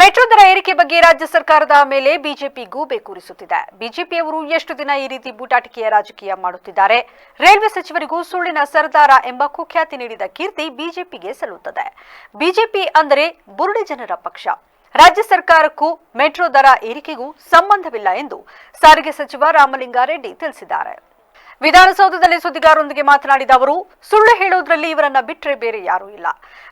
Metro ದರ ಏರಿಕೆ ಬಗ್ಗೆ ರಾಜ್ಯ ಸರ್ಕಾರದ ಮೇಲೆ ಬಿಜೆಪಿ ಗೂಬೆ ಕೂರಿಸುತ್ತಿದೆ. ಬಿಜೆಪಿಯವರು ಎಷ್ಟು ದಿನ ಈ ರೀತಿ ಬೂಟಾಟಿಕೆಯ ರಾಜಕೀಯ ಮಾಡುತ್ತಿದ್ದಾರೆ? ರೈಲ್ವೆ ಸಚಿವರಿಗೂ ಸುಳ್ಳಿನ ಸರ್ದಾರ ಎಂಬ ಕುಖ್ಯಾತಿ ನೀಡಿದ ಕೀರ್ತಿ ಬಿಜೆಪಿಗೆ ಸಲ್ಲುತ್ತದೆ. ಬಿಜೆಪಿ ಅಂದರೆ ಬುರುಡೆ ಜನರ ಪಕ್ಷ. ರಾಜ್ಯ ಸರ್ಕಾರಕ್ಕೂ ಮೆಟ್ರೋ ದರ ಏರಿಕೆಗೂ ಸಂಬಂಧವಿಲ್ಲ ಎಂದು ಸಾರಿಗೆ ಸಚಿವ ರಾಮಲಿಂಗಾರೆಡ್ಡಿ ತಿಳಿಸಿದ್ದಾರೆ. ವಿಧಾನಸೌಧದಲ್ಲಿ ಸುದ್ದಿಗಾರರೊಂದಿಗೆ ಮಾತನಾಡಿದ ಅವರು, ಸುಳ್ಳು ಹೇಳುವುದರಲ್ಲಿ ಇವರನ್ನ ಬಿಟ್ಟರೆ ಬೇರೆ ಯಾರೂ ಇಲ್ಲ.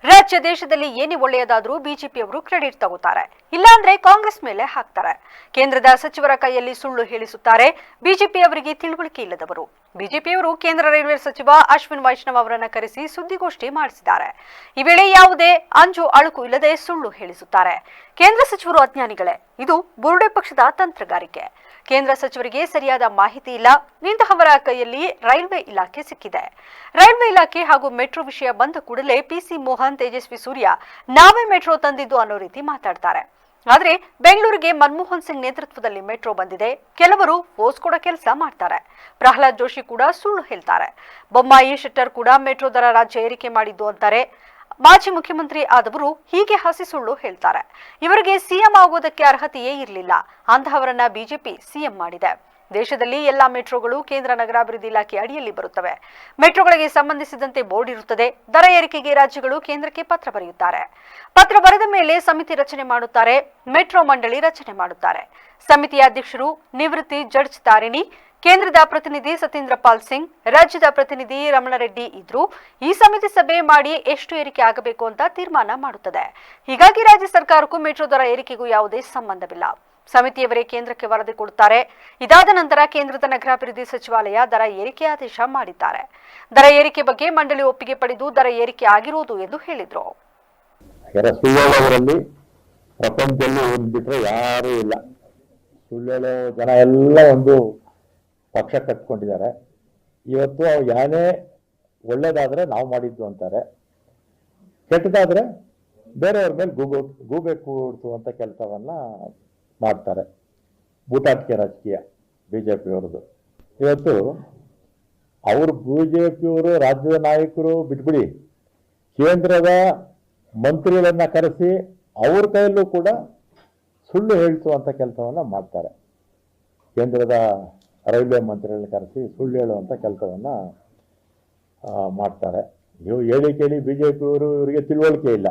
ರಾಜ್ಯ ದೇಶದಲ್ಲಿ ಏನೇ ಒಳ್ಳೆಯದಾದರೂ ಬಿಜೆಪಿಯವರು ಕ್ರೆಡಿಟ್ ತಗೋತಾರೆ. ಇಲ್ಲಾಂದ್ರೆ ಕಾಂಗ್ರೆಸ್ ಮೇಲೆ ಹಾಕ್ತಾರೆ. ಕೇಂದ್ರದ ಸಚಿವರ ಕೈಯಲ್ಲಿ ಸುಳ್ಳು ಹೇಳಿಸುತ್ತಾರೆ. ಬಿಜೆಪಿಯವರಿಗೆ ತಿಳುವಳಿಕೆ ಇಲ್ಲದವರು. ಬಿಜೆಪಿಯವರು ಕೇಂದ್ರ ರೈಲ್ವೆ ಸಚಿವ ಅಶ್ವಿನ್ ವೈಷ್ಣವ್ ಅವರನ್ನ ಕರೆಸಿ ಸುದ್ದಿಗೋಷ್ಠಿ ಮಾಡಿಸಿದ್ದಾರೆ. ಈ ವೇಳೆ ಯಾವುದೇ ಅಂಜು ಅಳುಕು ಇಲ್ಲದೆ ಸುಳ್ಳು ಹೇಳಿಸುತ್ತಾರೆ. ಕೇಂದ್ರ ಸಚಿವರು ಅಜ್ಞಾನಿಗಳೇ. ಇದು ಬುರುಡೆ ಪಕ್ಷದ ತಂತ್ರಗಾರಿಕೆ. ಕೇಂದ್ರ ಸಚಿವರಿಗೆ ಸರಿಯಾದ ಮಾಹಿತಿ ಇಲ್ಲ. ಇಂತಹವರ ಕೈಯಲ್ಲಿ ರೈಲ್ವೆ ಇಲಾಖೆ ಸಿಕ್ಕಿದೆ. ರೈಲ್ವೆ ಇಲಾಖೆ ಹಾಗೂ ಮೆಟ್ರೋ ವಿಷಯ ಬಂದ ಕೂಡಲೇ ಪಿಸಿ ಮೋಹನ್, ತೇಜಸ್ವಿ ಸೂರ್ಯ ನಾವೇ ಮೆಟ್ರೋ ತಂದಿದ್ದು ಅನ್ನೋ ರೀತಿ ಮಾತಾಡ್ತಾರೆ. ಆದ್ರೆ ಬೆಂಗಳೂರಿಗೆ ಮನಮೋಹನ್ ಸಿಂಗ್ ನೇತೃತ್ವದಲ್ಲಿ ಮೆಟ್ರೋ ಬಂದಿದೆ. ಕೆಲವರು ಪೋಸ್ ಕೊಡೋ ಕೆಲಸ ಮಾಡ್ತಾರೆ. ಪ್ರಹ್ಲಾದ್ ಜೋಶಿ ಕೂಡ ಸುಳ್ಳು ಹೇಳ್ತಾರೆ. ಬೊಮ್ಮಾಯಿ, ಶೆಟ್ಟರ್ ಕೂಡ ಮೆಟ್ರೋ ದರ ರಾಜ್ಯ ಏರಿಕೆ ಮಾಡಿದ್ದು ಅಂತಾರೆ. ಮಾಜಿ ಮುಖ್ಯಮಂತ್ರಿ ಆದವರು ಹೀಗೆ ಹಸಿ ಸುಳ್ಳು ಹೇಳ್ತಾರೆ. ಇವರಿಗೆ ಸಿಎಂ ಆಗುವುದಕ್ಕೆ ಅರ್ಹತೆಯೇ ಇರಲಿಲ್ಲ. ಅಂತಹವರನ್ನ ಬಿಜೆಪಿ ಸಿಎಂ ಮಾಡಿದೆ. ದೇಶದಲ್ಲಿ ಎಲ್ಲಾ ಮೆಟ್ರೋಗಳು ಕೇಂದ್ರ ನಗರಾಭಿವೃದ್ಧಿ ಇಲಾಖೆ ಅಡಿಯಲ್ಲಿ ಬರುತ್ತವೆ. ಮೆಟ್ರೋಗಳಿಗೆ ಸಂಬಂಧಿಸಿದಂತೆ ಬೋರ್ಡ್ ಇರುತ್ತದೆ. ದರ ಏರಿಕೆಗೆ ರಾಜ್ಯಗಳು ಕೇಂದ್ರಕ್ಕೆ ಪತ್ರ ಬರೆಯುತ್ತಾರೆ. ಪತ್ರ ಬರೆದ ಮೇಲೆ ಸಮಿತಿ ರಚನೆ ಮಾಡುತ್ತಾರೆ. ಮೆಟ್ರೋ ಮಂಡಳಿ ರಚನೆ ಮಾಡುತ್ತಾರೆ. ಸಮಿತಿಯ ಅಧ್ಯಕ್ಷರು ನಿವೃತ್ತಿ ಜಡ್ಜ್ ತಾರಿಣಿ, ಕೇಂದ್ರದ ಪ್ರತಿನಿಧಿ ಸತೀಂದ್ರ ಪಾಲ್ ಸಿಂಗ್, ರಾಜ್ಯದ ಪ್ರತಿನಿಧಿ ರಮಣರೆಡ್ಡಿ ಇದ್ರು. ಈ ಸಮಿತಿ ಸಭೆ ಮಾಡಿ ಎಷ್ಟು ಏರಿಕೆ ಆಗಬೇಕು ಅಂತ ತೀರ್ಮಾನ ಮಾಡುತ್ತದೆ. ಹೀಗಾಗಿ ರಾಜ್ಯ ಸರ್ಕಾರಕ್ಕೂ ಮೆಟ್ರೋ ದರ ಏರಿಕೆಗೂ ಯಾವುದೇ ಸಂಬಂಧವಿಲ್ಲ. ಸಮಿತಿಯವರೇ ಕೇಂದ್ರಕ್ಕೆ ವರದಿ ಕೊಡುತ್ತಾರೆ. ಇದಾದ ನಂತರ ಕೇಂದ್ರದ ನಗರಾಭಿವೃದ್ಧಿ ಸಚಿವಾಲಯ ದರ ಏರಿಕೆ ಆದೇಶ ಮಾಡಿದ್ದಾರೆ. ದರ ಏರಿಕೆ ಬಗ್ಗೆ ಮಂಡಳಿ ಒಪ್ಪಿಗೆ ಪಡೆದು ದರ ಏರಿಕೆ ಆಗಿರುವುದು ಎಂದು ಹೇಳಿದ್ರು. ಪ್ರಪಂಚದಲ್ಲಿ ಒಂದು ಬಿಟ್ಟರೆ ಯಾರೂ ಇಲ್ಲ. ಸುಳ್ಳೇಳೋ ಜನ ಎಲ್ಲ ಒಂದು ಪಕ್ಷ ಕಟ್ಕೊಂಡಿದ್ದಾರೆ ಇವತ್ತು ಯಾನೇ ಒಳ್ಳೇದಾದ್ರೆ ನಾವು ಮಾಡಿದ್ದು ಅಂತಾರೆ. ಕೆಟ್ಟದಾದ್ರೆ ಬೇರೆಯವ್ರ ಮೇಲೆ ಗೂಗು ಗೂಬೆ ಕೂಡಿಸುವಂಥ ಕೆಲಸವನ್ನ ಮಾಡ್ತಾರೆ. ಬೂಟಾಟಿಕೆ ರಾಜಕೀಯ ಬಿ ಜೆ ಪಿಯವ್ರದ್ದು ಇವತ್ತು ಅವರು ಬಿ ಜೆ ಪಿಯವರು ರಾಜ್ಯದ ನಾಯಕರು ಬಿಟ್ಬಿಡಿ. ಕೇಂದ್ರದ ಮಂತ್ರಿಗಳನ್ನು ಕರೆಸಿ ಅವ್ರ ಕೈಯಲ್ಲೂ ಕೂಡ ಸುಳ್ಳು ಹೇಳಿಸುವಂಥ ಕೆಲಸವನ್ನು ಮಾಡ್ತಾರೆ. ಕೇಂದ್ರದ ರೈಲ್ವೆ ಮಂತ್ರಿಗಳನ್ನ ಕರೆಸಿ ಸುಳ್ಳು ಹೇಳುವಂಥ ಕೆಲಸವನ್ನು ಮಾಡ್ತಾರೆ. ನೀವು ಹೇಳಿ ಕೇಳಿ ಬಿ ಜೆ ಪಿಯವರು ಇವರಿಗೆ ತಿಳುವಳಿಕೆ ಇಲ್ಲ.